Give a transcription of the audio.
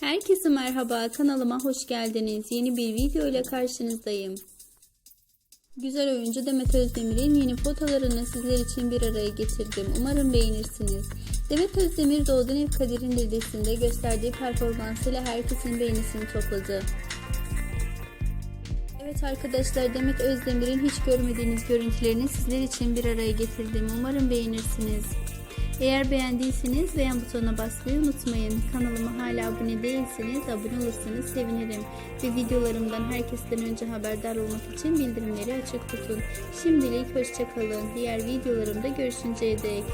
Herkese merhaba kanalıma hoş geldiniz. Yeni bir video ile karşınızdayım. Güzel oyuncu Demet Özdemir'in yeni fotolarını sizler için bir araya getirdim. Umarım beğenirsiniz. Demet Özdemir Doğduğun Ev Kadir'in dizisinde gösterdiği performansıyla herkesin beğenisini topladı. Evet arkadaşlar Demet Özdemir'in hiç görmediğiniz görüntülerini sizler için bir araya getirdim. Umarım beğenirsiniz. Eğer beğendiyseniz beğen butonuna basmayı unutmayın. Kanalıma hala abone değilseniz abone olursanız sevinirim. Ve videolarımdan herkesten önce haberdar olmak için bildirimleri açık tutun. Şimdilik hoşçakalın. Diğer videolarımda görüşünceye dek.